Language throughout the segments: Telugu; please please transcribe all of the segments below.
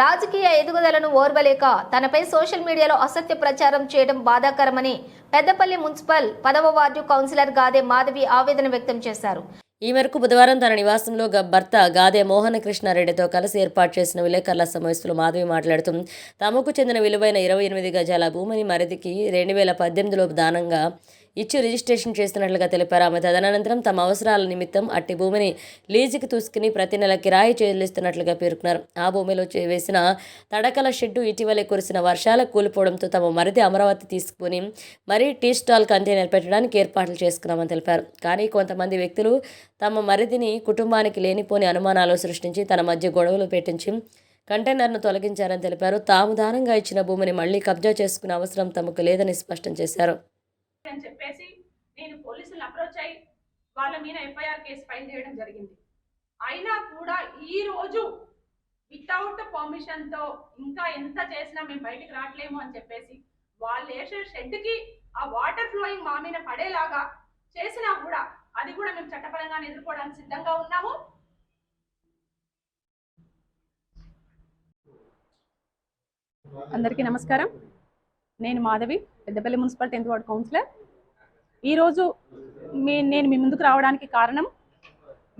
రాజకీయ ఎదుగుదలను ఓర్వలేక తనపై సోషల్ మీడియాలో అసత్య ప్రచారం చేయడం బాధాకరమని పెద్దపల్లి మున్సిపల్ పదవ వార్డు కౌన్సిలర్ గాదే మాధవి ఆవేదన వ్యక్తం చేశారు. ఈ మేరకు బుధవారం తన నివాసంలో గ- భర్త గాదే మోహన కృష్ణారెడ్డితో కలిసి ఏర్పాటు చేసిన విలేకరుల సమావేశంలో మాధవి మాట్లాడుతూ తమకు చెందిన విలువైన ఇరవై ఎనిమిది గజాల భూమిని మరిదికి రెండు వేల పద్దెనిమిదిలో దానంగా ఇచ్చి రిజిస్ట్రేషన్ చేస్తున్నట్లుగా తెలిపారు. ఆమె తదనంతరం తమ అవసరాల నిమిత్తం అట్టి భూమిని లీజుకి తీసుకుని ప్రతి నెల కిరాయి చెల్లిస్తున్నట్లుగా పేర్కొన్నారు. ఆ భూమిలో చే- వేసిన తడకల షెడ్డు ఇటీవలే కురిసిన వర్షాల కూలిపోవడంతో తమ మరిది అమరావతి తీసుకుని మరీ టీ స్టాల్ కంటైనర్ పెట్టడానికి ఏర్పాట్లు చేసుకున్నామని తెలిపారు. కానీ కొంతమంది వ్యక్తులు తమ మరిదిని కుటుంబానికి లేనిపోని అనుమానాలు సృష్టించి తన మధ్య గొడవలు పెట్టించి కంటైనర్ను తొలగించారని తెలిపారు. తాము దానంగా ఇచ్చిన భూమిని మళ్ళీ కబ్జా చేసుకునే అవసరం తమకు లేదని స్పష్టం చేశారు. అని చెప్పేసి నేను పోలీసులు అప్రోచ్ అయ్యి వాళ్ళ మీద ఎఫ్ఐఆర్ కేసు ఫైల్ చేయడం జరిగింది. అయినా కూడా ఈ రోజు వితౌట్ పర్మిషన్తో ఇంకా ఎంత చేసినా మేము బయటికి రావట్లేము అని చెప్పేసి వాళ్ళు వేసే షెడ్కి ఆ వాటర్ ఫ్లోయింగ్ మా మీద పడేలాగా చేసినా కూడా అది కూడా మేము చట్టపరంగా ఎదుర్కోవడానికి సిద్ధంగా ఉన్నాము. అందరికీ నమస్కారం. నేను Madhavi Peddapalli municipal tenth ward councillor. ఈరోజు మీ నేను మీ ముందుకు రావడానికి కారణం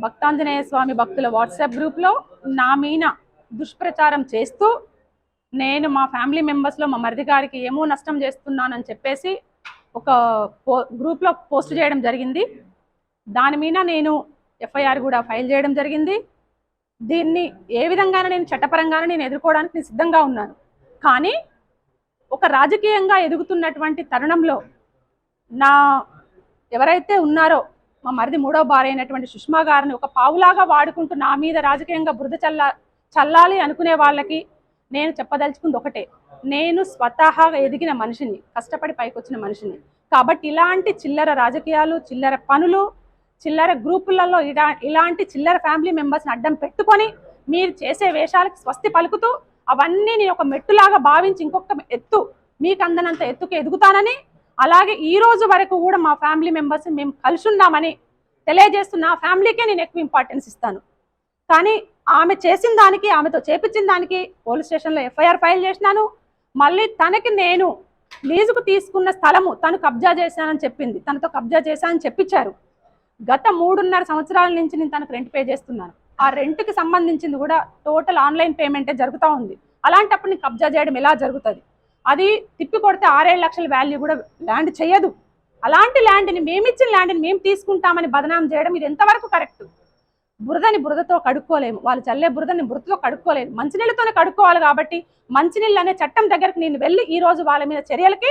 భక్తాంజనేయ స్వామి భక్తుల వాట్సాప్ గ్రూప్లో నా మీద దుష్ప్రచారం చేస్తూ నేను మా ఫ్యామిలీ మెంబర్స్లో మా మరిది గారికి ఏమో నష్టం చేస్తున్నానని చెప్పేసి ఒక పో గ్రూప్లో పోస్ట్ చేయడం జరిగింది. దాని మీద నేను ఎఫ్ఐఆర్ కూడా ఫైల్ చేయడం జరిగింది. దీన్ని ఏ విధంగానే నేను చట్టపరంగానే నేను ఎదుర్కోవడానికి నేను సిద్ధంగా ఉన్నాను. కానీ ఒక రాజకీయంగా ఎదుగుతున్నటువంటి తరుణంలో నా ఎవరైతే ఉన్నారో మా మరిది మూడో భార్య అయినటువంటి సుష్మా గారిని ఒక పావులాగా వాడుకుంటూ నా మీద రాజకీయంగా బురద చల్ల చల్లాలి అనుకునే వాళ్ళకి నేను చెప్పదలుచుకుంది ఒకటే. నేను స్వతహాగా ఎదిగిన మనిషిని కష్టపడి పైకొచ్చిన మనిషిని. కాబట్టి ఇలాంటి చిల్లర రాజకీయాలు చిల్లర పనులు చిల్లర గ్రూపులలో ఇలా ఇలాంటి చిల్లర ఫ్యామిలీ మెంబర్స్ని అడ్డం పెట్టుకొని మీరు చేసే వేషాలకు స్వస్తి పలుకుతూ అవన్నీ నేను ఒక మెట్టులాగా భావించి ఇంకొక ఎత్తు మీకు అందనంత ఎత్తుకు ఎదుగుతానని అలాగే ఈ రోజు వరకు కూడా మా ఫ్యామిలీ మెంబర్స్ మేము కలిసి ఉన్నామని తెలియజేస్తున్న ఫ్యామిలీకే నేను ఎక్కువ ఇంపార్టెన్స్ ఇస్తాను. కానీ ఆమె చేసిన దానికి ఆమెతో చేపించిన దానికి పోలీస్ స్టేషన్లో ఎఫ్ఐఆర్ ఫైల్ చేసినాను. మళ్ళీ తనకి నేను లీజుకు తీసుకున్న స్థలము తను కబ్జా చేశానని చెప్పింది. తనతో కబ్జా చేశానని చెప్పించారు. గత మూడున్నర సంవత్సరాల నుంచి నేను తనకు రెంట్ పే చేస్తున్నాను. ఆ రెంట్కి సంబంధించింది కూడా టోటల్ ఆన్లైన్ పేమెంటే జరుగుతూ ఉంది. అలాంటప్పుడు నీకు కబ్జా చేయడం ఎలా జరుగుతుంది? అది తిప్పి కొడితే ఆరేడు లక్షల వాల్యూ కూడా ల్యాండ్ చేయదు. అలాంటి ల్యాండ్ని మేమిచ్చిన ల్యాండ్ని మేము తీసుకుంటామని బదనాం చేయడం ఇది ఎంతవరకు కరెక్ట్? బురదని బురదతో కడుక్కోలేము. వాళ్ళు చల్లే బురదని బురదతో కడుక్కోలేము మంచినీళ్ళతోనే కడుక్కోవాలి కాబట్టి మంచినీళ్ళు అనే చట్టం దగ్గరికి నేను వెళ్ళి ఈ రోజు వాళ్ళ మీద చర్యలకి